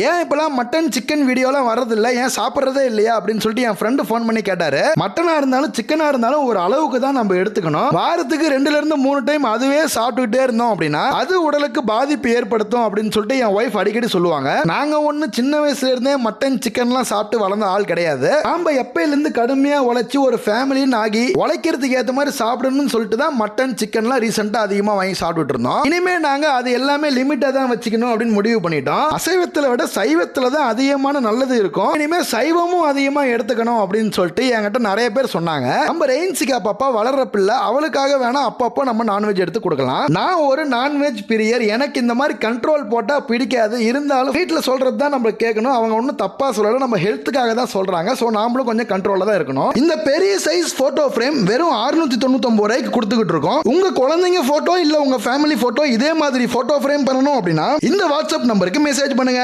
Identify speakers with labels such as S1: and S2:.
S1: ஏன் இப்பெல்லாம் mutton chicken வீடியோலாம் வர்றதில்ல? ஏன் சாப்பிட்றதே இல்லையா? அப்படின்னு சொல்லிட்டு என் ஃப்ரெண்டு ஃபோன் பண்ணி கேட்டாரு. மட்டனாக இருந்தாலும் சிக்கனாக இருந்தாலும் ஒரு அளவுக்கு தான் நம்ம எடுத்துக்கணும். வாரத்துக்கு ரெண்டுல இருந்து மூணு டைம் அதுவே சாப்பிட்டுக்கிட்டே இருந்தோம் அப்படின்னா அது உடலுக்கு பாதிப்பு ஏற்படுத்தும் அப்படின்னு சொல்லிட்டு என் ஒய்ஃப் அடிக்கடி சொல்லுவாங்க. நாங்க ஒன்று சின்ன வயசுல இருந்தே மட்டன் சிக்கன்லாம் சாப்பிட்டு வளர்ந்த ஆள் கிடையாது. நாம எப்பயில கடுமையாக உழைச்சி ஒரு ஃபேமிலின்னு ஆகி உழைக்கிறதுக்கு ஏற்ற மாதிரி சாப்பிடணும்னு சொல்லிட்டு தான் மட்டன் சிக்கன்லாம் ரீசெண்டாக அதிகமாக வாங்கி சாப்பிட்டுட்டு இருந்தோம். இனிமே நாங்கள் அது எல்லாமே லிமிட்டாக தான் வச்சுக்கணும் அப்படின்னு முடிவு பண்ணிட்டோம். அசைவத்தில் விட சைவத்தில் தான் அதிகமான நல்லது இருக்கும். இனிமேல் சைவமும் அதிகமாக எடுத்துக்கணும் அப்படின்னு சொல்லிட்டு என்கிட்ட நிறைய பேர் சொன்னாங்க. நம்ம ரெயின்சிகா பாப்பா வளர்ற பிள்ளை அவளுக்காக வேணா அப்பப்போ நம்ம நான்வெஜ் எடுத்து கொடுக்கலாம். நான் ஒரு நான்வெஜ் பிரியர் எனக்கு இந்த மாதிரி கண்ட்ரோல் போட்டால் பிடிக்காது. இருந்தாலும் வீட்டில் சொல்றது தான் நம்ம கேட்கணும். அவங்க ஒன்றும் தப்பாக சொல்லல நம்ம ஹெல்த்துக்காக தான் சொல்றாங்க. ஸோ நாமளும் கொஞ்சம் கண்ட்ரோலில் தான் இருக்கணும். இந்த பெரிய சைஸ் ஃபோட்டோ ஃப்ரேம் வெறும் அறுநூத்தி தொண்ணூத்தொம்பது ரூபாய்க்கு கொடுத்துக்கிட்டு இருக்கோம். உங்க குழந்தைங்க போட்டோ இல்லை உங்க ஃபேமிலி போட்டோ இதே மாதிரி ஃபோட்டோ ஃப்ரேம் பண்ணணும் அப்படின்னா இந்த வாட்ஸ்அப் நம்பருக்கு மெசேஜ் பண்ணுங்க.